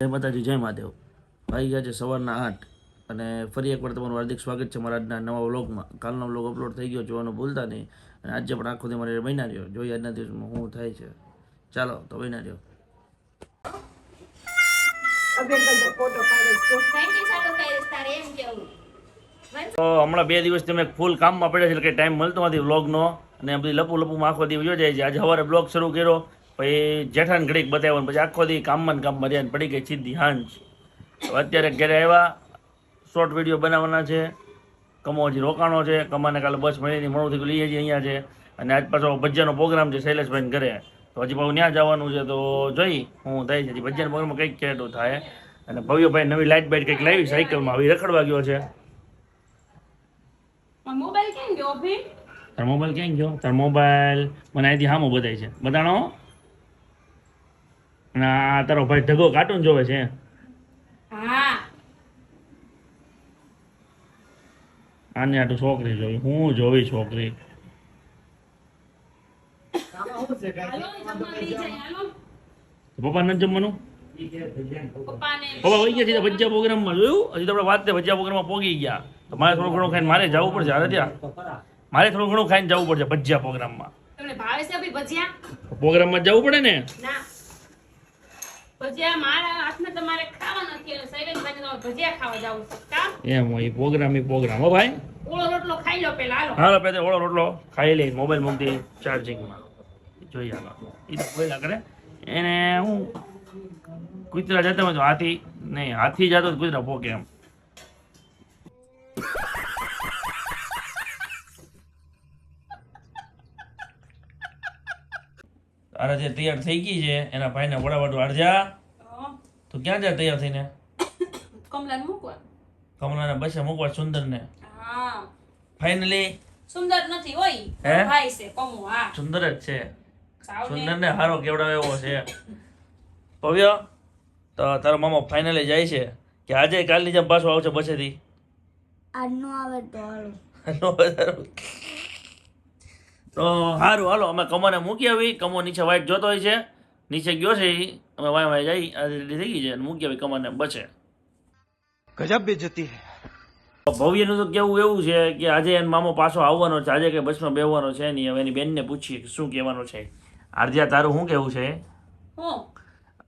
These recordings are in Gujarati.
જય માતાજી, જય મહાદેવ. ભાઈ ગયા છે સવારના આઠ અને ફરી એકવાર તમારું હાર્દિક સ્વાગત છે મારા આજના નવા વ્લોગમાં. કાલનો વ્લોગ અપલોડ થઈ ગયો જોવાનું ભૂલતા નહીં. અને આજે પણ આખો દી મારે મહિના રહ્યો. જોઈએ આજના દિવસમાં શું થાય છે. ચાલો, તો મહિના રહ્યો. તો હમણાં બે દિવસ તમે ફૂલ કામમાં પડ્યા છે એટલે ટાઈમ મળતો નથી વ્લોગનો. અને બધી લપુ લપુમાં આખો દિવસ જાય છે. આજે સવારે બ્લોગ શરૂ કર્યો. પછી જેઠાને ઘડીક બતાવ્યો પછી આખો દી કામમાં કામ કામમાં પડી ગઈ સીધી હાંજ. હવે અત્યારે ઘરે આવ્યા શોર્ટ વીડિયો બનાવવાના છે કમો હજી રોકાણો છે કમાને કાલે બસ મળીને મોડું થઈ લઈએ છીએ અહીંયા છે. અને આજ પાછો ભજ્યાનો પ્રોગ્રામ છે શૈલેષભાઈને ઘરે. તો હજી ભાવ ત્યાં જવાનું છે તો જોઈ હું થાય છે ભજીયાના પ્રોગ્રામમાં કંઈક કેટો થાય. અને ભવ્યભાઈ નવી લાઇટ બાઇટ કંઈક લાવી સાયકલમાં આવી રખડવા ગયો છે. મોબાઈલ કેમ ગયો તાર મોબાઈલ ક્યાં ગયો? તાર મોબાઈલ મને અહીંથી હામો બતાય છે. બતાણો આ તારો ભાઈ ઢગો કાર્ટૂન જોવે છે. હા. આને આટલું છોકરી જોઈ. હું જોવી છોકરી. પપ્પા નથી જમવાનું? પપ્પા વહી ગયા છે ભજીયા પ્રોગ્રામમાં. જોયું? હજી તો આપણે વાત ભજીયા પ્રોગ્રામમાં પોગી ગયા. તો મારે થોડું ઘણું ખાઈને મારે જવું પડશે હારે ત્યાં? મારે થોડું ઘણું ખાઈને જવું પડશે ભજીયા પ્રોગ્રામમાં. માં ભજીયા? પ્રોગ્રામમાં જવું પડે ને? ના. ભજીયા મારા હાથમાં તમારે ખાવા નથી એટલે શૈલેષભાઈને તમારે ભજીયા ખાવા જાવું છે કા એમ હોય પ્રોગ્રામ એ પ્રોગ્રામ હો ભાઈ. ઓળો રોટલો ખાઈ લો પેલા હાલો. હાલો પેલા ઓળો રોટલો ખાઈ લઈ મોબાઈલ મૂકી ચાર્જિંગમાં તો કરે. એને હું કુતરા જતા હોય તો હાથી નહીં હાથી જતો કૂતરા પોકે એમ. તારા જે તૈયાર થઈ ગઈ છે એના ભાઈને વડાવાડું આડજા તો તો ક્યાં જાય તૈયાર થઈને? કમલાને મૂકવા. કમલાને બસે મૂકવા સુંદરને. હા. ફાઇનલી સુંદર નથી હોય હે? ભાઈ છે કમો હા. સુંદર જ છે. સુંદરને હારો કેવડાવે એવો છે. ભવ્ય. તો તારો મામા ફાઇનલી જાય છે. કે આજે કાલની જેમ પાછો આવશે બસેથી? આજનો આવે તો હાલો. તો સારું હાલો અમે કમોને મૂકી આવી. કમો નીચે વાઇટ જોતો હોય છે. નીચે ગયો છે અમે વાય વાય જઈ આ રેડી થઈ ગઈ છે. મૂકી આવી કમોને બચે. ગજબ બેજતી ભવ્યનું તો કેવું એવું છે કે આજે એનો મામો પાછો આવવાનો છે. આજે કંઈ બસમાં બેવાનો છે નહીં. હવે એની બેનને પૂછીએ કે શું કહેવાનો છે. આરજ્યા તારું શું કેવું છે?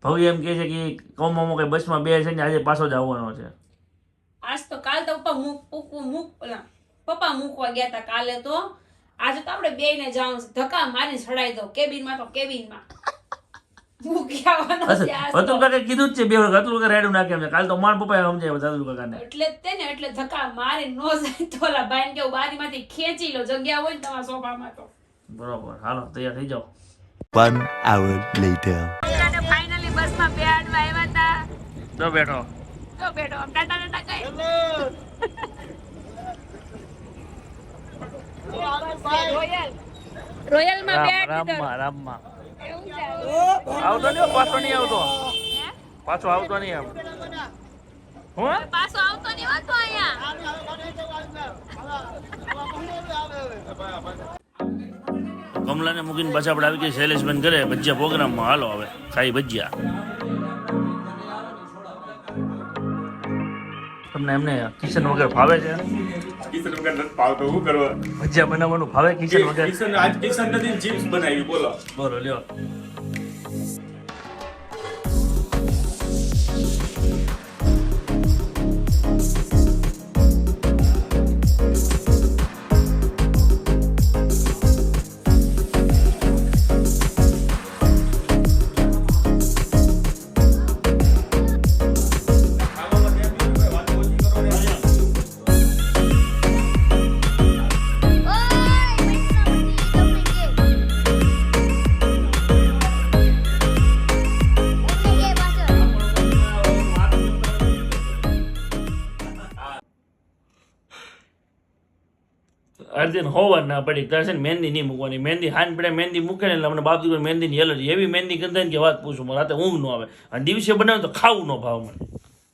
ભવ્ય એમ કહે છે કે કૌ મામો કઈ બસમાં બે છે ને આજે પાછો જ આવવાનો છે. આજ તો કાલ તો પપ્પા મૂક પપ્પા મૂકવા ગયા હતા કાલે તો. આજે તો આપણે બે ને જાઉં ધક્કા મારી ચડાઈ દો કેબિનમાં તો કેબિનમાં અતુલ કાકા કીધું જ છે બે વખત અતુલ કાકા રેડું નાખે એમને. કાલ તો માર પપ્પાએ સમજાય અતુલ કાકાને. એટલે તે ને એટલે ધક્કા મારી નો જાય તો ઓલા ભાઈ કેવું બારીમાંથી ખેંચી લો જગ્યા હોય ને તમારા સોફામાં તો. બરોબર. હાલો તૈયાર થઈ જાઓ. One hour later. ફાઇનલી બસમાં બેહાડવા આવ્યા હતા તો બેઠો. તો બેઠો. ટાટા ટાટા કહે રોયલ રોયલમાં રામ રામમાં રામમાં. આવતો નહીં પાછો નહીં આવતો. પાછો આવતો નહીં આમ. હું? પાછો આવતો નહીં હોતો અહીંયા. કમલાને મૂકીને પાછા આપણે આવી ગઈ શૈલેષબેન કરે ભજીયા પ્રોગ્રામમાં. હાલો હવે ખાઈ ભજીયા. તમને એમને કિચન વગર ફાવે છે કિશન વગર નથી પાવતો હું કરવા? ભજીયા બનાવવાનું ભાવે કિશન વગર? કિશન આજ કિશન નથી ચિપ્સ બનાવી. બોલો. બોલો લ્યો. અર્જુન હોવાર ના પડી. દર્શન મહેંદી નહીં મૂકવાની. મહેંદી હાન પડે મહેંદી મૂકે ને એટલે અમને બાપ દીકરો મહેંદીની એલર્જી એવી મહેંદી કરી કે વાત પૂછું. મને રાતે ઊંઘ ન આવે. અને દિવસે બનાવે તો ખાવું ન ભાવ મને.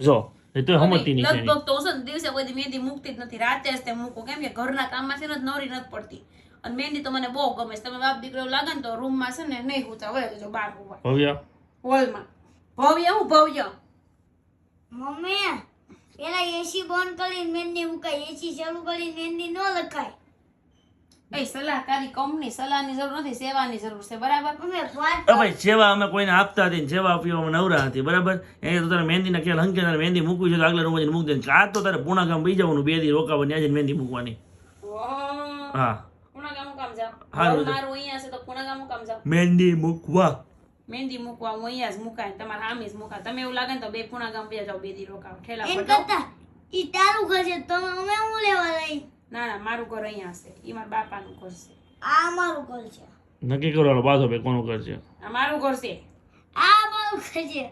જો એ તો સમજતી નહીં લગભગ તો છે દિવસે કોઈ મહેંદી મૂકતી જ નથી. રાતે જ તે મૂકું. કેમ કે ઘરના કામમાં છે ને નવરી નથી પડતી. અને મહેંદી તો મને બહુ ગમે છે. તમે બાપ દીકરો લાગે ને તો રૂમમાં છે ને નહીં હોતા હોય જો બહાર હોવા. ભવ્ય. હોલમાં. ભવ્ય હું ભવ્ય? મમ્મી પેલા એસી બંધ કરીને મહેંદી મુકાય. એસી ચાલુ કરીને મહેંદી ન લખાય. એ સલાહકારી કંપની સલાહની જરૂર નથી સેવાની જરૂર છે બરાબર? ભાઈ સેવા અમે કોઈને આપતા હતી સેવા આપીવામાં નવરા હતી બરાબર? એ તો તારે મહેંદીના ખ્યાલ હંકે તારે મહેંદી મૂકવી છે તો આગલા રૂમમાં મૂકી દે આ તો તારે પૂણા ગામ બી જવાનું બે દી રોકાવાની ત્યાં જઈને મહેંદી મૂકવાની. હા. પુણા ગામ કામ જાવ હારું ઘર મારું અહીંયા છે તો પુણા ગામ કામ જાવ મહેંદી મૂકવા. મહેંદી મૂકવા હું અહીંયા જ મુકાય તમારે આમી જ મુકાય. તમે એવું લાગે ને તો બે પુણા ગામ બે જાવ બે દી રોકાવ. ઠેલા ઈ તારું ઘર છે તમે અમે હું લેવા ના ના મારું ઘર અહીંયા છે એ મારા બાપાનું ઘર છે. આ મારું ઘર છે. નક્કી કરવાનો પાછો ભાઈ કોનું કરશે આ મારું ઘર છે. આ મારું ઘર છે.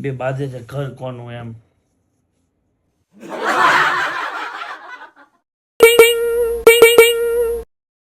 બે બાજે છે ઘર કોનું એમ?